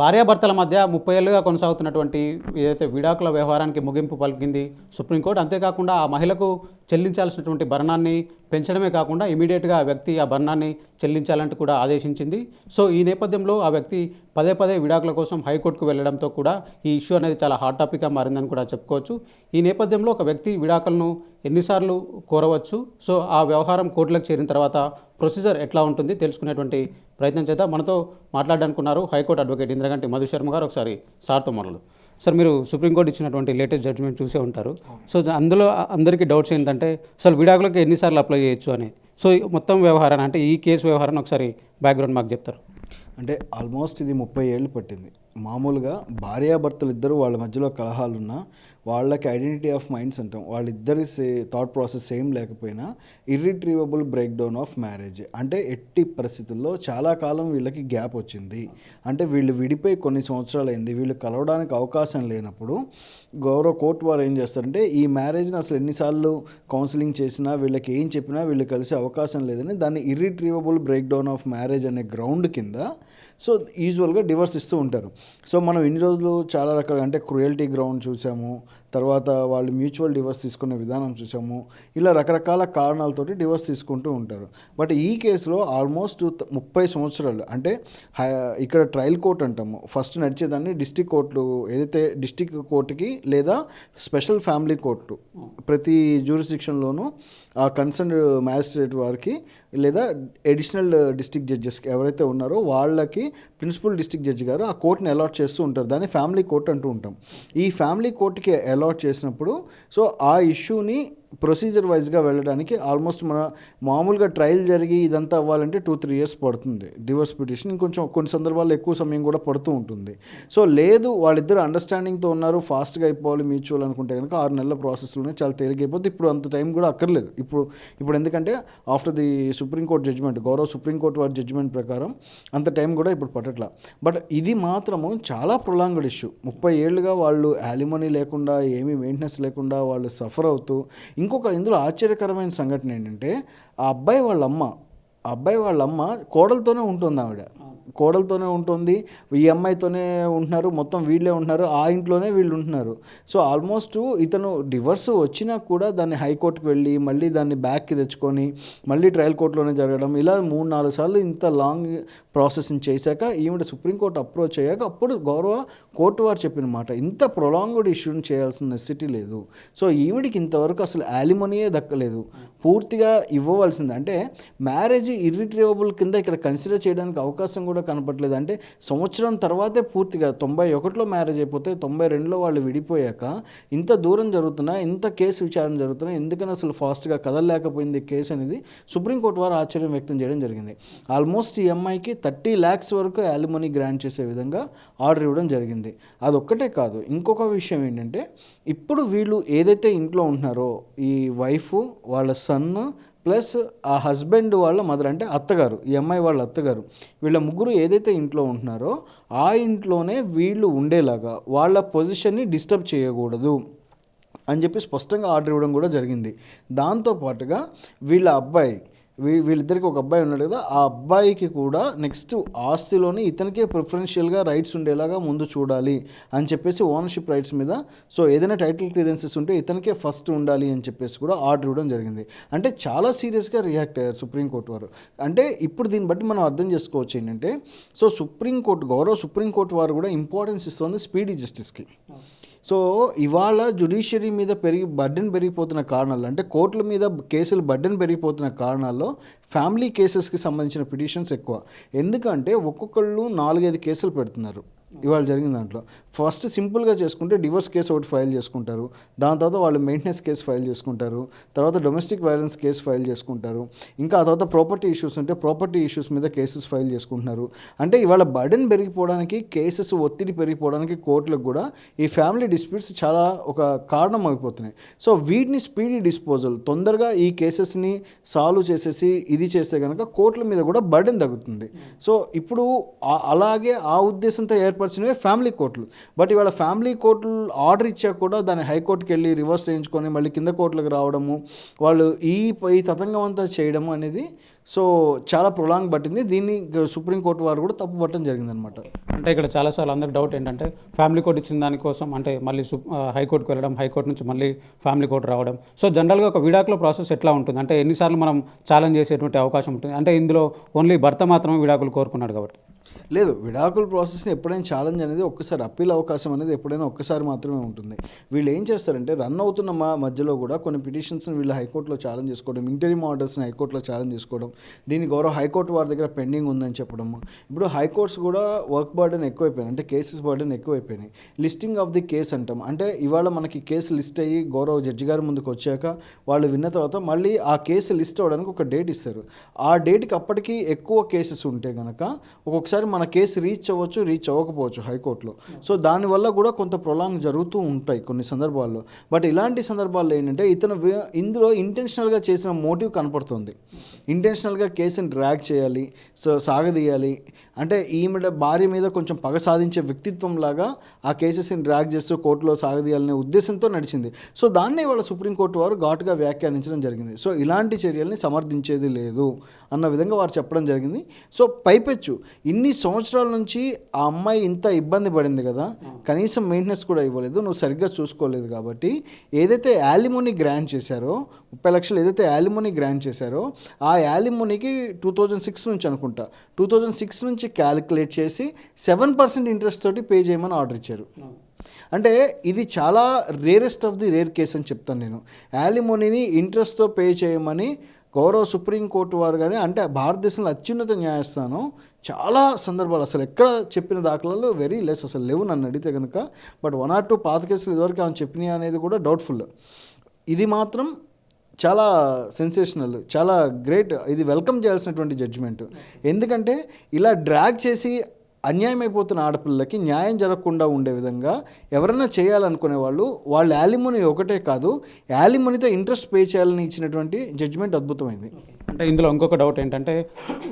భార్యాభర్తల మధ్య ముప్పై ఏళ్ళుగా కొనసాగుతున్నటువంటి ఏదైతే విడాకుల వ్యవహారానికి ముగింపు పలికింది సుప్రీంకోర్టు అంతేకాకుండా ఆ మహిళకు చెల్లించాల్సినటువంటి భరణాన్ని పెంచడమే కాకుండా ఇమీడియట్గా ఆ వ్యక్తి ఆ భరణాన్ని చెల్లించాలంటూ కూడా ఆదేశించింది. సో ఈ నేపథ్యంలో ఆ వ్యక్తి పదే పదే విడాకుల కోసం హైకోర్టుకు వెళ్ళడంతో కూడా ఈ ఇష్యూ అనేది చాలా హాట్ టాపిక్గా మారిందని కూడా చెప్పుకోవచ్చు. ఈ నేపథ్యంలో ఒక వ్యక్తి విడాకులను ఎన్నిసార్లు కోరవచ్చు. సో ఆ వ్యవహారం కోర్టులకు చేరిన తర్వాత ప్రొసీజర్ ఎట్లా ఉంటుంది తెలుసుకునేటువంటి ప్రయత్నం చేద్దాం. మనతో మాట్లాడడానికి ఉన్నారు high court advocate Indraganti Madhu Sharma garu ఒకసారి సార్తో మొదలు సార్ మీరు సుప్రీంకోర్టు ఇచ్చినటువంటి లేటెస్ట్ జడ్జిమెంట్ చూసే ఉంటారు. సో అందులో అందరికీ డౌట్స్ ఏంటంటే అసలు విడాకులకు ఎన్నిసార్లు అప్లై చేయొచ్చు అని. సో మొత్తం వ్యవహారాన్ని అంటే ఈ కేసు వ్యవహారాన్ని ఒకసారి బ్యాక్గ్రౌండ్ మాకు చెప్తారు. అంటే ఆల్మోస్ట్ ఇది ముప్పై ఏళ్ళు పట్టింది. మామూలుగా భార్యాభర్తలు ఇద్దరు వాళ్ళ మధ్యలో కలహాలున్నా వాళ్ళకి ఐడెంటిటీ ఆఫ్ మైండ్స్ అంటాం. వాళ్ళిద్దరి సే థాట్ ప్రాసెస్ సేమ్ లేకపోయినా irretrievable breakdown of marriage అంటే ఎట్టి పరిస్థితుల్లో చాలా కాలం వీళ్ళకి గ్యాప్ వచ్చింది. అంటే వీళ్ళు విడిపోయి కొన్ని సంవత్సరాలు అయింది. వీళ్ళు కలవడానికి అవకాశం లేనప్పుడు గౌరవ కోర్టు వారు ఏం చేస్తారంటే ఈ మ్యారేజ్ని అసలు ఎన్నిసార్లు కౌన్సిలింగ్ చేసినా వీళ్ళకి ఏం చెప్పినా వీళ్ళు కలిసే అవకాశం లేదని దాన్ని irretrievable breakdown of marriage అనే గ్రౌండ్ కింద సో యూజువల్గా డివర్స్ ఇస్తూ ఉంటారు. సో మనం ఇన్ని రోజులు చాలా రకాల అంటే క్రుయల్టీ గ్రౌండ్ చూసాము తర్వాత వాళ్ళు మ్యూచువల్ డివర్స్ తీసుకునే విధానం చూసాము ఇలా రకరకాల కారణాలతోటి డివర్స్ తీసుకుంటూ ఉంటారు. బట్ ఈ కేసులో ఆల్మోస్ట్ ముప్పై సంవత్సరాలు అంటే హై- ఇక్కడ ట్రయల్ కోర్ట్ అంటాము. ఫస్ట్ నడిచేదాన్ని డిస్టిక్ కోర్టులు ఏదైతే డిస్టిక్ కోర్టుకి లేదా స్పెషల్ ఫ్యామిలీ కోర్టు ప్రతి జ్యూరిస్డిక్షన్లోనూ కన్సర్న్ మ్యాజిస్ట్రేట్ వారికి లేదా అడిషనల్ డిస్టిక్ జడ్జెస్కి ఎవరైతే ఉన్నారో వాళ్ళకి ప్రిన్సిపల్ డిస్టిక్ జడ్జి గారు ఆ కోర్టుని అలాట్ చేస్తూ ఉంటారు. దాన్ని ఫ్యామిలీ కోర్ట్ అంటూ ఉంటాం. ఈ ఫ్యామిలీ కోర్టుకి అలాట్ చేసినప్పుడు సో ఆ ఇష్యూని ప్రొసీజర్ వైజ్గా వెళ్ళడానికి ఆల్మోస్ట్ మన మామూలుగా ట్రయల్ జరిగి ఇదంతా అవ్వాలంటే టూ త్రీ ఇయర్స్ పడుతుంది డివోర్స్ పిటిషన్. ఇంకొంచెం కొన్ని సందర్భాల్లో ఎక్కువ సమయం కూడా పడుతూ ఉంటుంది. సో లేదు వాళ్ళిద్దరు అండర్స్టాండింగ్తో ఉన్నారు ఫాస్ట్గా అయిపోవాలి మ్యూచువల్ అనుకుంటే కనుక ఆరు నెలల ప్రాసెస్లోనే చాలా తేలికైపోతుంది ఇప్పుడు అంత టైం కూడా అక్కర్లేదు. ఇప్పుడు ఇప్పుడు ఎందుకంటే after the supreme court judgment గౌరవ సుప్రీంకోర్టు వారి జడ్జిమెంట్ ప్రకారం అంత టైం కూడా ఇప్పుడు పట్టట్లా. బట్ ఇది మాత్రము చాలా ప్రొలాంగ్డ్ ఇష్యూ ముప్పై ఏళ్ళుగా వాళ్ళు యాలిమనీ లేకుండా ఏమీ మెయింటెనెన్స్ లేకుండా వాళ్ళు సఫర్ అవుతూ ఇంకొక ఇందులో ఆశ్చర్యకరమైన సంఘటన ఏంటంటే ఆ అబ్బాయి వాళ్ళ అమ్మ ఆ అబ్బాయి వాళ్ళ అమ్మ కోడలతోనే ఉంటుంది ఆవిడ. కోడలతోనే ఉంటుంది ఈ అమ్మాయితోనే ఉంటున్నారు మొత్తం వీళ్ళే ఉంటున్నారు ఆ ఇంట్లోనే వీళ్ళు ఉంటున్నారు. సో ఆల్మోస్ట్ ఇతను డివర్స్ వచ్చినా కూడా దాన్ని హైకోర్టుకి వెళ్ళి మళ్ళీ దాన్ని బ్యాక్కి తెచ్చుకొని మళ్ళీ ట్రయల్ కోర్టులోనే జరగడం ఇలా మూడు నాలుగు సార్లు ఇంత లాంగ్ ప్రాసెసింగ్ చేశాక ఈవిడ సుప్రీంకోర్టు అప్రోచ్ అయ్యాక అప్పుడు గౌరవ కోర్టు వారు చెప్పిన మాట ఇంత ప్రొలాంగ్డ్ ఇష్యూని చేయాల్సిన నెసిటీ లేదు. సో ఈవిడికి ఇంతవరకు అసలు యాలిమోనియే దక్కలేదు. పూర్తిగా ఇవ్వవలసింది అంటే మ్యారేజ్ ఇర్రిట్రేవబుల్ కింద ఇక్కడ కన్సిడర్ చేయడానికి అవకాశం కూడా కనపట్లేదు అంటే సంవత్సరం తర్వాతే పూర్తిగా తొంభై ఒకటిలో మ్యారేజ్ అయిపోతే తొంభై రెండులో వాళ్ళు విడిపోయాక ఇంత దూరం జరుగుతున్నా ఇంత కేసు విచారణ జరుగుతున్నా ఎందుకని అసలు ఫాస్ట్గా కదలలేకపోయింది కేసు అనేది సుప్రీంకోర్టు వారు ఆశ్చర్యం వ్యక్తం చేయడం జరిగింది. ఆల్మోస్ట్ ఈ అమ్మాయికి థర్టీ ల్యాక్స్ వరకు యాలిమనీ గ్రాంట్ చేసే విధంగా ఆర్డర్ ఇవ్వడం జరిగింది. అదొక్కటే కాదు ఇంకొక విషయం ఏంటంటే ఇప్పుడు వీళ్ళు ఏదైతే ఇంట్లో ఉంటున్నారో ఈ వైఫ్ వాళ్ళ సన్ ప్లస్ ఆ హస్బెండ్ వాళ్ళ మదర్ అంటే అత్తగారు ఈ అమ్మాయి వాళ్ళ అత్తగారు వీళ్ళ ముగ్గురు ఏదైతే ఇంట్లో ఉంటున్నారో ఆ ఇంట్లోనే వీళ్ళు ఉండేలాగా వాళ్ళ పొజిషన్ని డిస్టర్బ్ చేయకూడదు అని చెప్పి స్పష్టంగా ఆర్డర్ ఇవ్వడం కూడా జరిగింది. దాంతోపాటుగా వీళ్ళ అబ్బాయి వీ వీళ్ళిద్దరికి ఒక అబ్బాయి ఉన్నాడు కదా ఆ అబ్బాయికి కూడా నెక్స్ట్ ఆస్తిలోనే ఇతనికే ప్రిఫరెన్షియల్గా రైట్స్ ఉండేలాగా ముందు చూడాలి అని చెప్పేసి ఓనర్షిప్ రైట్స్ మీద సో ఏదైనా టైటిల్ క్లియరెన్సెస్ ఉంటే ఇతనికే ఫస్ట్ ఉండాలి అని చెప్పేసి కూడా ఆర్డర్ ఇవ్వడం జరిగింది. అంటే చాలా సీరియస్గా రియాక్ట్ అయ్యారు సుప్రీంకోర్టు వారు. అంటే ఇప్పుడు దీన్ని బట్టి మనం అర్థం చేసుకోవచ్చు ఏంటంటే సో సుప్రీంకోర్టు గౌరవ సుప్రీంకోర్టు వారు కూడా ఇంపార్టెన్స్ ఇస్తుంది స్పీడీ జస్టిస్కి సో ఇవాళ జుడిషియరీ మీద పెరిగి బర్డెన్ పెరిగిపోతున్న కారణాలు అంటే కోర్టుల మీద కేసులు బర్డెన్ పెరిగిపోతున్న కారణాల్లో ఫ్యామిలీ కేసెస్కి సంబంధించిన పిటిషన్స్ ఎక్కువ. ఎందుకంటే ఒక్కొక్కళ్ళు నాలుగైదు కేసులు పెడుతున్నారు. ఇవాళ జరిగిన దాంట్లో. ఫస్ట్ సింపుల్గా చేసుకుంటే డివోర్స్ కేసు ఒకటి ఫైల్ చేసుకుంటారు. దాని తర్వాత వాళ్ళు మెయింటెనెన్స్ కేసు ఫైల్ చేసుకుంటారు. తర్వాత డొమెస్టిక్ వైలెన్స్ కేసు ఫైల్ చేసుకుంటారు. ఇంకా ఆ తర్వాత ప్రాపర్టీ ఇష్యూస్ ఉంటే ప్రాపర్టీ ఇష్యూస్ మీద కేసెస్ ఫైల్ చేసుకుంటున్నారు. అంటే ఇవాళ బర్డెన్ పెరిగిపోవడానికి కేసెస్ ఒత్తిడి పెరిగిపోవడానికి కోర్టులకు కూడా ఈ ఫ్యామిలీ డిస్ప్యూట్స్ చాలా ఒక కారణం అయిపోతున్నాయి. సో వీటిని స్పీడీ డిస్పోజల్ తొందరగా ఈ కేసెస్ని సాల్వ్ చేసేసి ఇది చేస్తే కనుక కోర్టుల మీద కూడా బర్డెన్ తగ్గుతుంది. సో ఇప్పుడు అలాగే ఆ ఉద్దేశంతో ఏర్పరిచినవే ఫ్యామిలీ కోర్టులు. బట్ ఇవాళ ఫ్యామిలీ కోర్టులు ఆర్డర్ ఇచ్చాక కూడా దాన్ని హైకోర్టుకి వెళ్ళి రివర్స్ చేయించుకొని మళ్ళీ కింద కోర్టులకు రావడము వాళ్ళు ఈ ఈ తతంగం అంతా చేయడము అనేది సో చాలా ప్రొలాంగ్ పట్టింది. దీన్ని సుప్రీంకోర్టు వారు కూడా తప్పు పట్టడం జరిగిందనమాట. అంటే ఇక్కడ చాలాసార్లు అందరికి డౌట్ ఏంటంటే ఫ్యామిలీ కోర్టు ఇచ్చిన దానికోసం అంటే మళ్ళీ హైకోర్టుకు వెళ్ళడం హైకోర్టు నుంచి మళ్ళీ ఫ్యామిలీ కోర్టు రావడం. సో జనరల్గా ఒక విడాకుల ప్రాసెస్ ఎట్లా ఉంటుంది? అంటే ఎన్నిసార్లు మనం ఛాలెంజ్ చేసేటువంటి అవకాశం ఉంటుంది? అంటే ఇందులో ఓన్లీ భర్త మాత్రమే విడాకులు కోరుకున్నాడు కాబట్టి. లేదు విడాకుల ప్రాసెస్ని ఎప్పుడైనా ఛాలెంజ్ అనేది ఒక్కసారి అప్పీల్ అవకాశం అనేది ఎప్పుడైనా ఒక్కసారి మాత్రమే ఉంటుంది. వీళ్ళు ఏం చేస్తారంటే రన్ అవుతున్న మా మధ్యలో కూడా కొన్ని పిటిషన్స్ని వీళ్ళు హైకోర్టులో ఛాలెంజ్ చేసుకోవడం ఇంటరీమ్ ఆర్డర్స్ని హైకోర్టులో ఛాలెంజ్ చేసుకోవడం దీని గౌరవ హైకోర్టు వారి దగ్గర పెండింగ్ ఉందని చెప్పడం ఇప్పుడు హైకోర్ట్స్ కూడా వర్క్ బర్డెన్ ఎక్కువైపోయినాయి. అంటే కేసెస్ బర్డెన్ ఎక్కువైపోయినాయి. లిస్టింగ్ ఆఫ్ ది కేస్ అంటాం. అంటే ఇవాళ మనకి కేసు లిస్ట్ అయ్యి గౌరవ జడ్జి గారి ముందుకు వచ్చాక వాళ్ళు విన్న తర్వాత మళ్ళీ ఆ కేసు లిస్ట్ అవ్వడానికి ఒక డేట్ ఇస్తారు. ఆ డేట్కి అప్పటికి ఎక్కువ కేసెస్ ఉంటే కనుక ఒక్కొక్కసారి మన కేసు రీచ్ అవ్వచ్చు రీచ్ అవ్వకపోవచ్చు హైకోర్టులో. సో దానివల్ల కూడా కొంత ప్రొలాంగ్ జరుగుతూ ఉంటాయి కొన్ని సందర్భాల్లో. బట్ ఇలాంటి సందర్భాల్లో ఏంటంటే ఇతను ఇందులో ఇంటెన్షనల్గా చేసిన మోటివ్ కనపడుతుంది. ఇంటెన్షనల్గా కేసుని డ్రాగ్ చేయాలి సో సాగదీయాలి. అంటే ఈమె భార్య మీద కొంచెం పగ సాధించే వ్యక్తిత్వం లాగా ఆ కేసెస్ని డ్రాగ్ చేస్తూ కోర్టులో సాగదీయాలనే ఉద్దేశంతో నడిచింది. సో దాన్ని వాళ్ళ సుప్రీంకోర్టు వారు ఘాటుగా వ్యాఖ్యానించడం జరిగింది. సో ఇలాంటి చర్యల్ని సమర్థించేది లేదు. అన్న విధంగా వారు చెప్పడం జరిగింది. సో పైపెచ్చు. ఇన్ని సంవత్సరాల నుంచి ఆ అమ్మాయి ఇంత ఇబ్బంది పడింది కదా కనీసం మెయింటెనెన్స్ కూడా ఇవ్వలేదు. నువ్వు సరిగ్గా చూసుకోలేదు కాబట్టి ఏదైతే యాలిమోని గ్రాంట్ చేశారో ముప్పై లక్షలు ఏదైతే యాలిమోని గ్రాంట్ చేశారో ఆ యాలిమోనికి టూ థౌజండ్ సిక్స్ నుంచి అనుకుంటా. టూ థౌజండ్ సిక్స్ నుంచి క్యాలిక్యులేట్ చేసి సెవెన్ పర్సెంట్ ఇంట్రెస్ట్ తోటి పే చేయమని ఆర్డర్ ఇచ్చారు. అంటే ఇది చాలా rarest of the rare case అని చెప్తాను నేను. యాలిమోనీని ఇంట్రెస్ట్తో పే చేయమని గౌరవ సుప్రీంకోర్టు వారు కానీ అంటే భారతదేశంలో అత్యున్నత న్యాయస్థానం చాలా సందర్భాలు అసలు ఎక్కడ చెప్పిన దాఖలాలు వెరీ లెస్ అసలు లేవు నన్ను అడిగితే కనుక బట్ వన్ ఆర్ టూ పాత కేసులు ఇదివరకు ఆమె చెప్పినాయి అనేది కూడా డౌట్ఫుల్ ఇది మాత్రం చాలా సెన్సేషనల్ చాలా గ్రేట్ ఇది వెల్కమ్ చేయాల్సినటువంటి జడ్జిమెంట్ ఎందుకంటే ఇలా డ్రాగ్ చేసి అన్యాయం అయిపోతున్న ఆడపిల్లలకి న్యాయం జరగకుండా ఉండే విధంగా ఎవరైనా చేయాలనుకునే వాళ్ళు వాళ్ళ యాలిమోని ఒకటే కాదు యాలిమోనితో ఇంట్రెస్ట్ పే చేయాలని ఇచ్చినటువంటి జడ్జిమెంట్ అద్భుతమైంది. అంటే ఇందులో ఇంకొక డౌట్ ఏంటంటే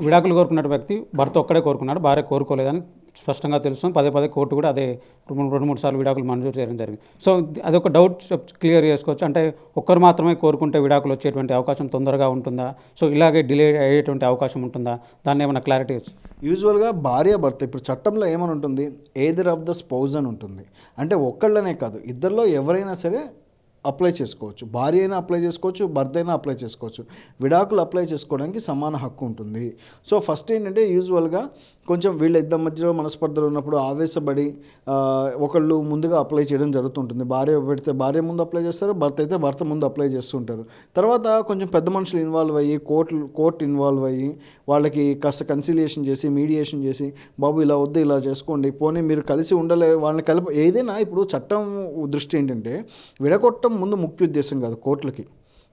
విడాకులు కోరుకున్న వ్యక్తి భర్త ఒక్కడే కోరుకున్నాడు భార్య కోరుకోలేదని స్పష్టంగా తెలుస్తుంది పదే పదే కోర్టు కూడా అదే రెండు రెండు మూడు సార్లు విడాకులు మంజూరు చేయడం జరిగింది. సో అదొక డౌట్ క్లియర్ చేసుకోవచ్చు. అంటే ఒక్కరు మాత్రమే కోరుకుంటే విడాకులు వచ్చేటువంటి అవకాశం తొందరగా ఉంటుందా? సో ఇలాగే డిలే అయ్యేటువంటి అవకాశం ఉంటుందా? దాన్ని ఏమైనా క్లారిటీ యూజువల్గా భార్య భర్త ఇప్పుడు చట్టంలో ఏమని ఉంటుంది? ఏదర్ ఆఫ్ ద స్పౌజ్ అని ఉంటుంది. అంటే ఒక్కళ్ళనే కాదు ఇద్దరిలో ఎవరైనా సరే అప్లై చేసుకోవచ్చు. భార్య అయినా అప్లై చేసుకోవచ్చు భర్త అయినా అప్లై చేసుకోవచ్చు. విడాకులు అప్లై చేసుకోవడానికి సమాన హక్కు ఉంటుంది. సో ఫస్ట్ ఏంటంటే యూజువల్గా కొంచెం వీళ్ళ ఇద్దరి మధ్యలో మనస్పర్ధలు ఉన్నప్పుడు ఆవేశపడి ఒకళ్ళు ముందుగా అప్లై చేయడం జరుగుతుంటుంది. భార్య పెడితే భార్య ముందు అప్లై చేస్తారు భర్త అయితే భర్త ముందు అప్లై చేస్తుంటారు. తర్వాత కొంచెం పెద్ద మనుషులు ఇన్వాల్వ్ అయ్యి కోర్టు కోర్టు ఇన్వాల్వ్ అయ్యి వాళ్ళకి కాస్త కన్సిలియేషన్ చేసి మీడియేషన్ చేసి బాబు ఇలా వద్దు ఇలా చేసుకోండి. పోనీ మీరు కలిసి ఉండలే వాళ్ళని కలిపి ఏదైనా ఇప్పుడు చట్టం దృష్టి ఏంటంటే విడగొట్టడం ముందు ముఖ్య ఉద్దేశం కాదు కోర్టులకి.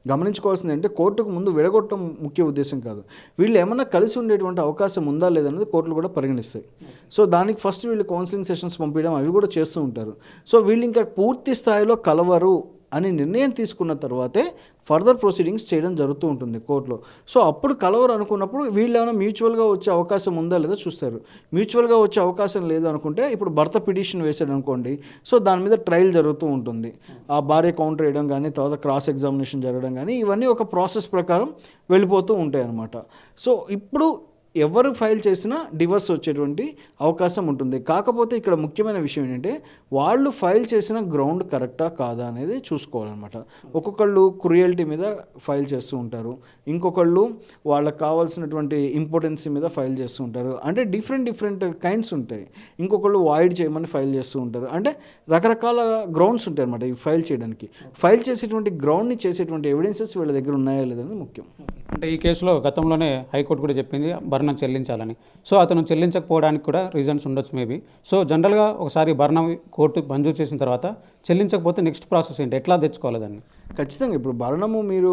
గమనించుకోవాల్సింది అంటే కోర్టుకు ముందు విడగొట్టడం ముఖ్య ఉద్దేశం కాదు. వీళ్ళు ఏమన్నా కలిసి ఉండేటువంటి అవకాశం ఉందా లేదనేది కోర్టులు కూడా పరిగణిస్తాయి. సో దానికి ఫస్ట్ వీళ్ళు కౌన్సిలింగ్ సెషన్స్ పంపించడం అవి కూడా చేస్తూ ఉంటారు. సో వీళ్ళు ఇంకా పూర్తి స్థాయిలో కలవరు అని నిర్ణయం తీసుకున్న తర్వాతే ఫర్దర్ ప్రొసీడింగ్స్ చేయడం జరుగుతూ ఉంటుంది కోర్టులో. సో అప్పుడు కలవరు అనుకున్నప్పుడు వీళ్ళు ఏమైనా మ్యూచువల్గా వచ్చే అవకాశం ఉందా లేదా చూస్తారు. మ్యూచువల్గా వచ్చే అవకాశం లేదు అనుకుంటే ఇప్పుడు భర్త పిటిషన్ వేసాడు అనుకోండి. సో దాని మీద ట్రయల్ జరుగుతూ ఉంటుంది. ఆ భార్య కౌంటర్ వేయడం కానీ తర్వాత క్రాస్ ఎగ్జామినేషన్ జరగడం కానీ ఇవన్నీ ఒక ప్రాసెస్ ప్రకారం వెళ్ళిపోతూ ఉంటాయి అన్నమాట సో ఇప్పుడు ఎవరు ఫైల్ చేసినా డివర్స్ వచ్చేటువంటి అవకాశం ఉంటుంది. కాకపోతే ఇక్కడ ముఖ్యమైన విషయం ఏంటంటే వాళ్ళు ఫైల్ చేసిన గ్రౌండ్ కరెక్టా కాదా అనేది చూసుకోవాలన్నమాట. ఒక్కొక్కళ్ళు క్రుయల్టీ మీద ఫైల్ చేస్తూ ఉంటారు. ఇంకొకళ్ళు వాళ్ళకి కావాల్సినటువంటి ఇంపార్టెన్సీ మీద ఫైల్ చేస్తూ ఉంటారు. అంటే డిఫరెంట్ డిఫరెంట్ కైండ్స్ ఉంటాయి. ఇంకొకళ్ళు వాయిడ్ చేయమని ఫైల్ చేస్తూ ఉంటారు. అంటే రకరకాల గ్రౌండ్స్ ఉంటాయి అనమాట ఈ ఫైల్ చేయడానికి. ఫైల్ చేసేటువంటి గ్రౌండ్ని చేసేటువంటి ఎవిడెన్సెస్ వీళ్ళ దగ్గర ఉన్నాయా లేదనేది ముఖ్యం. అంటే ఈ కేసులో గతంలోనే హైకోర్టు కూడా చెప్పింది భరణం చెల్లించాలని. సో అతను చెల్లించకపోవడానికి కూడా రీజన్స్ ఉండొచ్చు మేబీ సో జనరల్గా ఒకసారి భరణం కోర్టు మంజూరు చేసిన తర్వాత చెల్లించకపోతే నెక్స్ట్ ప్రాసెస్ ఏంటి? ఎట్లా తెచ్చుకోవాలి దాన్ని? ఖచ్చితంగా ఇప్పుడు భరణము మీరు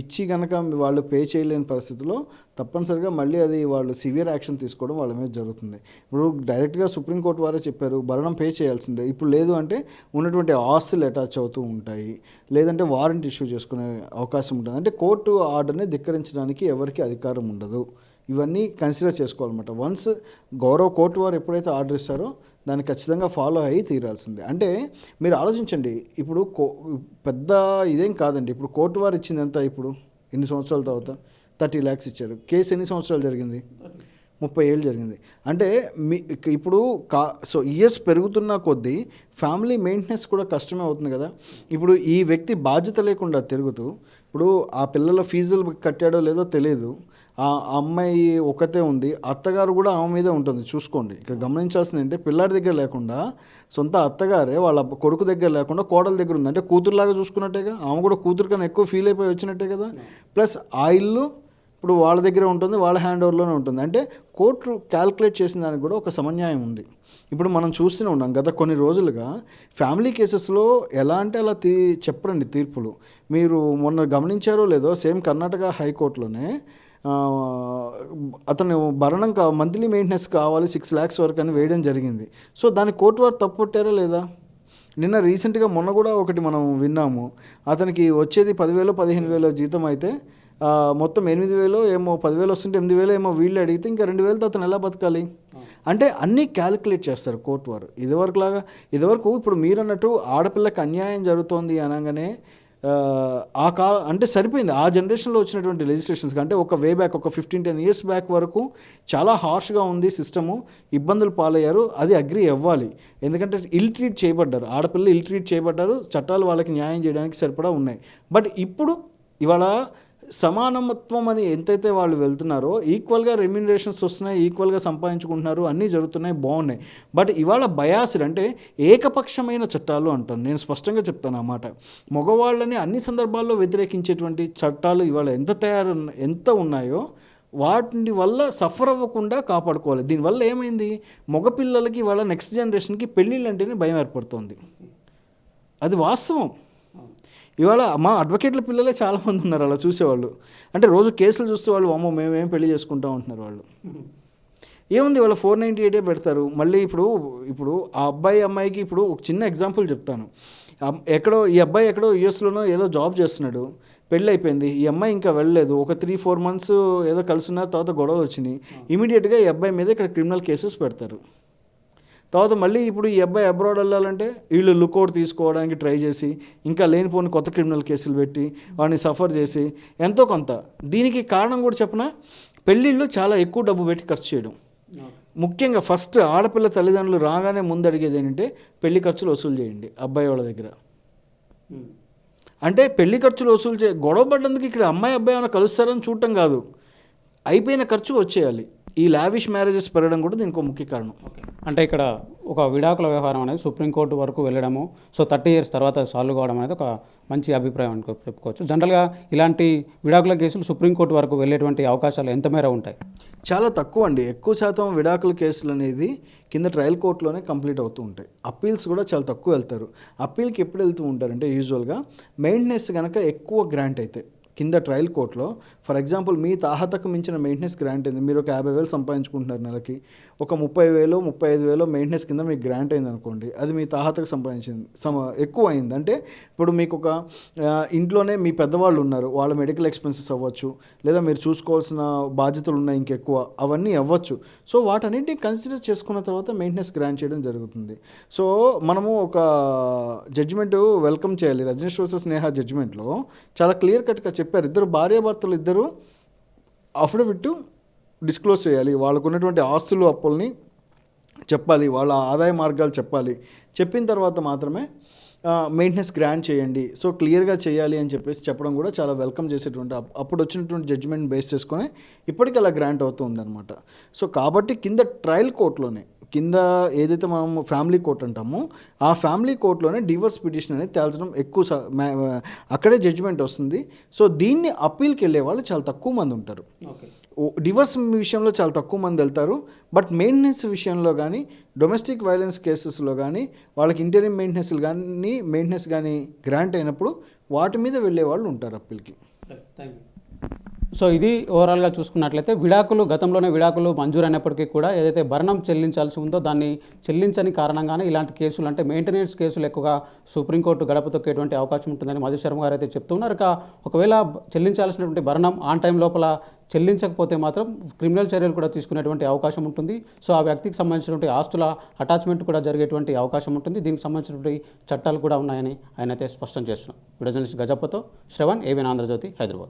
ఇచ్చి కనుక వాళ్ళు పే చేయలేని పరిస్థితిలో తప్పనిసరిగా మళ్ళీ అది వాళ్ళు సివియర్ యాక్షన్ తీసుకోవడం వాళ్ళ మీద జరుగుతుంది. ఇప్పుడు డైరెక్ట్గా సుప్రీంకోర్టు వారే చెప్పారు భరణం పే చేయాల్సిందే. ఇప్పుడు లేదు అంటే ఉన్నటువంటి ఆస్తులు అటాచ్ అవుతూ ఉంటాయి. లేదంటే వారెంట్ ఇష్యూ చేసుకునే అవకాశం ఉంటుంది. అంటే కోర్టు ఆర్డర్ని ధిక్కరించడానికి ఎవరికి అధికారం ఉండదు. ఇవన్నీ కన్సిడర్ చేసుకోవాలన్నమాట. వన్స్ గౌరవ కోర్టు వారు ఎప్పుడైతే ఆర్డర్ ఇస్తారో దాన్ని ఖచ్చితంగా ఫాలో అయ్యి తీరాల్సిందే. అంటే మీరు ఆలోచించండి ఇప్పుడు కో పెద్ద ఇదేం కాదండి. ఇప్పుడు కోర్టు వారు ఇచ్చింది ఎంత ఇప్పుడు? ఎన్ని సంవత్సరాల తర్వాత? థర్టీ ల్యాక్స్ ఇచ్చారు. కేసు ఎన్ని సంవత్సరాలు జరిగింది? ముప్పై ఏళ్ళు జరిగింది. అంటే మీ ఇప్పుడు కా సో ఇయర్స్ పెరుగుతున్న కొద్దీ ఫ్యామిలీ మెయింటెనెన్స్ కూడా కష్టమే అవుతుంది కదా. ఇప్పుడు ఈ వ్యక్తి బాధ్యత లేకుండా తిరుగుతూ ఇప్పుడు ఆ పిల్లల ఫీజులు కట్టాడో లేదో తెలియదు. ఆ అమ్మాయి ఒకతే ఉంది అత్తగారు కూడా ఆమె మీదే ఉంటుంది చూసుకోండి. ఇక్కడ గమనించాల్సింది ఏంటంటే పిల్లాడి దగ్గర లేకుండా సొంత అత్తగారే వాళ్ళ కొడుకు దగ్గర లేకుండా కోడల దగ్గర ఉంది. అంటే కూతురులాగా చూసుకున్నట్టేగా ఆమె కూడా కూతురు కన్నా ఎక్కువ ఫీల్ అయిపోయి వచ్చినట్టే కదా. ప్లస్ ఆ ఇల్లు ఇప్పుడు వాళ్ళ దగ్గర ఉంటుంది వాళ్ళ హ్యాండ్ ఓవర్లోనే ఉంటుంది. అంటే కోర్టు క్యాల్కులేట్ చేసిన దానికి కూడా ఒక సమన్యాయం ఉంది. ఇప్పుడు మనం చూస్తూనే ఉన్నాం గత కొన్ని రోజులుగా ఫ్యామిలీ కేసెస్లో ఎలా అంటే అలా తీ చెప్పరండి తీర్పులు. మీరు మొన్న గమనించారో లేదో సేమ్ కర్ణాటక హైకోర్టులోనే అతను భరణం కా మంత్లీ మెయింటెనెన్స్ కావాలి సిక్స్ ల్యాక్స్ వరకు అని వేయడం జరిగింది. సో దాని కోర్టు వారు తప్పు పట్టారా లేదా? నిన్న రీసెంట్గా మొన్న కూడా ఒకటి మనం విన్నాము. అతనికి వచ్చేది పదివేలు పదిహేను వేలో జీతం అయితే మొత్తం ఎనిమిది వేలు ఏమో పదివేలు వస్తుంటే ఎనిమిది వేలు ఏమో వీళ్ళు అడిగితే ఇంకా రెండు వేలతో అతను ఎలా బతకాలి? అంటే అన్నీ క్యాలిక్యులేట్ చేస్తారు కోర్టు వారు. ఇదివరకు లాగా ఇదివరకు ఇప్పుడు మీరు అన్నట్టు ఆడపిల్లకి అన్యాయం జరుగుతోంది అనగానే ఆ, కాల కా అంటే సరిపోయింది. ఆ జనరేషన్లో వచ్చినటువంటి లెజిస్లేషన్స్ అంటే ఒక వే బ్యాక్ ఒక ఫిఫ్టీన్ టెన్ ఇయర్స్ బ్యాక్ వరకు చాలా హార్ష్గా ఉంది సిస్టము. ఇబ్బందులు పాలయ్యారు. అది అగ్రి అవ్వాలి. ఎందుకంటే ఇల్ ట్రీట్ చేయబడ్డారు. ఆడపిల్లలు ఇల్ ట్రీట్ చేయబడ్డారు. చట్టాలు వాళ్ళకి న్యాయం చేయడానికి సరిపడా ఉన్నాయి. బట్ ఇప్పుడు ఇవాళ సమానత్వం అని ఎంతైతే వాళ్ళు వెళ్తున్నారో ఈక్వల్గా రెమ్యునరేషన్స్ వస్తున్నాయి ఈక్వల్గా సంపాదించుకుంటున్నారు అన్నీ జరుగుతున్నాయి బాగున్నాయి. బట్ ఇవాళ బయాసిడ్ అంటే ఏకపక్షమైన చట్టాలు అంటాను. నేను స్పష్టంగా చెప్తాను అన్నమాట మగవాళ్ళని అన్ని సందర్భాల్లో వ్యతిరేకించేటువంటి చట్టాలు ఇవాళ ఎంత తయారు ఎంత ఉన్నాయో వాటి వల్ల సఫర్ అవ్వకుండా కాపాడుకోవాలి. దీనివల్ల ఏమైంది? మగపిల్లలకి వాళ్ళ నెక్స్ట్ జనరేషన్కి పెళ్ళిళ్ళు అంటేనే భయం ఏర్పడుతుంది. అది వాస్తవం. ఇవాళ మా అడ్వకేట్ల పిల్లలే చాలామంది ఉన్నారు అలా చూసేవాళ్ళు. అంటే రోజు కేసులు చూస్తే వాళ్ళు అమ్మో మేమేం పెళ్ళి చేసుకుంటాం అంటున్నారు వాళ్ళు. ఏముంది వాళ్ళ ఫోర్ నైంటీ ఎయిటే పెడతారు. మళ్ళీ ఇప్పుడు ఇప్పుడు ఆ అబ్బాయి అమ్మాయికి ఇప్పుడు ఒక చిన్న ఎగ్జాంపుల్ చెప్తాను. ఎక్కడో ఈ అబ్బాయి ఎక్కడో యూఎస్లోనో ఏదో జాబ్ చేస్తున్నాడు. పెళ్ళి అయిపోయింది ఈ అమ్మాయి ఇంకా వెళ్ళలేదు. ఒక త్రీ ఫోర్ మంత్స్ ఏదో కలుసున్నారు తర్వాత గొడవలు వచ్చినాయి. ఇమీడియట్గా ఈ అబ్బాయి మీద ఇక్కడ క్రిమినల్ కేసెస్ పెడతారు. తర్వాత మళ్ళీ ఇప్పుడు ఈ అబ్బాయి అబ్రాడ్ వెళ్ళాలంటే వీళ్ళు లుక్అవుట్ తీసుకోవడానికి ట్రై చేసి ఇంకా లేనిపోని కొత్త క్రిమినల్ కేసులు పెట్టి వాడిని సఫర్ చేసి ఎంతో కొంత. దీనికి కారణం కూడా చెప్పిన? పెళ్ళిళ్ళు చాలా ఎక్కువ డబ్బు పెట్టి ఖర్చు చేయడం. ముఖ్యంగా ఫస్ట్ ఆడపిల్ల తల్లిదండ్రులు రాగానే ముందు అడిగేది ఏంటంటే పెళ్ళి ఖర్చులు వసూలు చేయండి అబ్బాయి వాళ్ళ దగ్గర. అంటే పెళ్ళి ఖర్చులు వసూలు చే గొడవ పడ్డందుకు ఇక్కడ అమ్మాయి అబ్బాయి ఏమైనా కలుస్తారని చూడటం కాదు. అయిపోయిన ఖర్చు వచ్చేయాలి. ఈ లావిష్ మ్యారేజెస్ పెరగడం కూడా దీనికి ఒక ముఖ్య కారణం. అంటే ఇక్కడ ఒక విడాకుల వ్యవహారం అనేది సుప్రీంకోర్టు వరకు వెళ్ళడము సో థర్టీ ఇయర్స్ తర్వాత సాల్వ్ కావడం అనేది ఒక మంచి అభిప్రాయం అనుకో చెప్పుకోవచ్చు. జనరల్గా ఇలాంటి విడాకుల కేసులు సుప్రీంకోర్టు వరకు వెళ్ళేటువంటి అవకాశాలు ఎంత మేర ఉంటాయి? చాలా తక్కువ అండి. ఎక్కువ శాతం విడాకుల కేసులు అనేది కింద ట్రయల్ కోర్టులోనే కంప్లీట్ అవుతూ ఉంటాయి. అప్పీల్స్ కూడా చాలా తక్కువ వెళ్తారు. అప్పీల్కి ఎప్పుడు వెళ్తూ ఉంటారంటే యూజువల్గా మెయింటెనెన్స్ కనుక ఎక్కువ గ్రాంట్ అయితే కింద ట్రయల్ కోర్టులో ఫర్ ఎగ్జాంపుల్ మీ తాహతకు మించిన మెయింటెనెన్స్ గ్రాంట్ అయింది మీరు ఒక యాభై వేలు సంపాదించుకుంటున్నారు నెలకి ఒక ముప్పై వేలు ముప్పై ఐదు వేలు మెయింటెనెన్స్ కింద మీకు గ్రాంట్ అయింది అనుకోండి అది మీ తాహతకు సంపాదించింది సమ ఎక్కువ అయింది. అంటే ఇప్పుడు మీకు ఒక ఇంట్లోనే మీ పెద్దవాళ్ళు ఉన్నారు వాళ్ళ మెడికల్ ఎక్స్పెన్సెస్ అవ్వచ్చు లేదా మీరు చూసుకోవాల్సిన బాధ్యతలు ఉన్నాయి ఇంకెక్కువ అవన్నీ అవ్వచ్చు. సో వాటన్నిటిని కన్సిడర్ చేసుకున్న తర్వాత మెయింటెనెన్స్ గ్రాంట్ చేయడం జరుగుతుంది. సో మనము ఒక జడ్జిమెంట్ వెల్కమ్ చేయాలి. రజనీష్ వర్సెస్ స్నేహ జడ్జిమెంట్లో చాలా క్లియర్ కట్గా చెప్పారు. ఇద్దరు భార్యాభర్తలు ఇద్దరు అఫిడవిట్ డిస్క్లోజ్ చేయాలి. వాళ్ళకు ఉన్నటువంటి ఆస్తులు అప్పుల్ని చెప్పాలి. వాళ్ళ ఆదాయ మార్గాలు చెప్పాలి. చెప్పిన తర్వాత మాత్రమే మెయింటెనెన్స్ గ్రాంట్ చేయండి. సో క్లియర్గా చేయాలి అని చెప్పేసి చెప్పడం కూడా చాలా వెల్కమ్ చేసేటువంటి అప్పుడు వచ్చినటువంటి జడ్జిమెంట్ బేస్ చేసుకొని ఇప్పటికీ అలా గ్రాంట్ అవుతూ ఉందన్నమాట. సో కాబట్టి కింద ట్రయల్ కోర్టులోనే కింద ఏదైతే మనం ఫ్యామిలీ కోర్ట్ అంటామో ఆ ఫ్యామిలీ కోర్టులోనే డివోర్స్ పిటిషన్ అనేది తేల్చడం ఎక్కువ అక్కడే జడ్జిమెంట్ వస్తుంది. సో దీన్ని అప్పీల్కి వెళ్ళే వాళ్ళు చాలా తక్కువ మంది ఉంటారు. డివోర్స్ విషయంలో చాలా తక్కువ మంది వెళ్తారు. బట్ మెయింటెనెన్స్ విషయంలో కానీ డొమెస్టిక్ వైలెన్స్ కేసెస్లో కానీ వాళ్ళకి ఇంటీరియం మెయింటెనెన్స్లు కానీ మెయింటెనెన్స్ కానీ గ్రాంట్ అయినప్పుడు వాటి మీద వెళ్ళే వాళ్ళు ఉంటారు అప్పీల్కి సో ఇది ఓవరాల్గా చూసుకున్నట్లయితే విడాకులు గతంలోనే విడాకులు మంజూరు అయినప్పటికీ కూడా ఏదైతే భరణం చెల్లించాల్సి ఉందో దాన్ని చెల్లించని కారణంగానే ఇలాంటి కేసులు అంటే మెయింటెనెన్స్ కేసులు ఎక్కువగా సుప్రీంకోర్టు గడప తొక్కేటువంటి అవకాశం ఉంటుందని మధు శర్మ గారు అయితే చెప్తున్నారు. ఇక ఒకవేళ చెల్లించాల్సినటువంటి భరణం ఆన్ టైం లోపల చెల్లించకపోతే మాత్రం క్రిమినల్ చర్యలు కూడా తీసుకునేటువంటి అవకాశం ఉంటుంది. సో ఆ వ్యక్తికి సంబంధించినటువంటి ఆస్తుల అటాచ్మెంట్ కూడా జరిగేటువంటి అవకాశం ఉంటుంది. దీనికి సంబంధించినటువంటి చట్టాలు కూడా ఉన్నాయని ఆయన అయితే స్పష్టం చేస్తున్నాం విడజర్నలిస్ట్ గజపతో శ్రవణ్ ఏబిన్ ఆంధ్రజ్యోతి హైదరాబాద్.